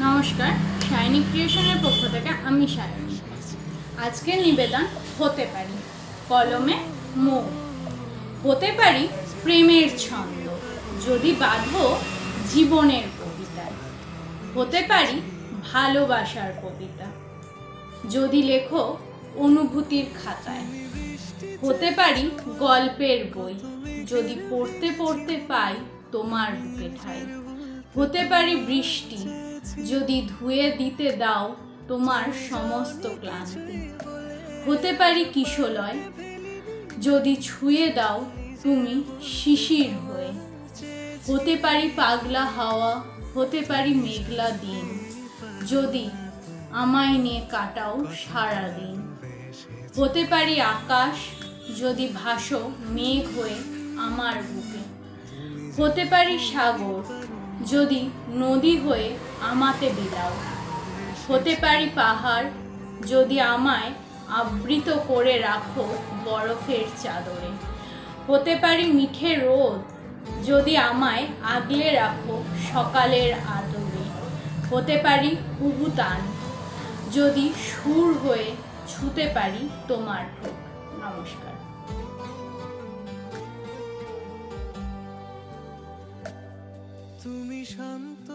নমস্কার শাইনি ক্রিয়েশনের পক্ষ থেকে আমি সায়নী। আজকের নিবেদন, হতে পারি কলমে মো। হতে পারি প্রেমের ছন্দ, যদি বাঁধো জীবনের কবিতায় হতে পারি ভালোবাসার কবিতা, যদি লেখো অনুভূতির খাতায়। হতে পারি গল্পের বই, যদি পড়তে পড়তে পাই তোমার বুকে ঠাই। হতে পারি বৃষ্টি, যদি ধুয়ে দিতে দাও তোমার সমস্ত ক্লান্তি। হতে পারি কিশলয়, যদি ছুঁয়ে দাও তুমি শিশির হয়ে। হতে পারি পাগলা হাওয়া, হতে পারি মেঘলা দিন। যদি আমায় নিয়ে কাটাও সারা দিন। হতে পারি আকাশ, যদি ভাসো মেঘ হয়ে আমার বুকে। হতে পারি সাগর, যদি নদী হয়ে আমাতে বিলাও। হতে পারি পাহাড়, যদি আমায় আবৃত করে রাখো বরফের চাদরে। হতে পারি মিঠে রোদ, যদি আমায় আগলে রাখো সকালের আদরে। হতে পারি কুবুতান যদি সুর হয়ে ছুতে পারি তোমার নমস্কার। তুমি শান্ত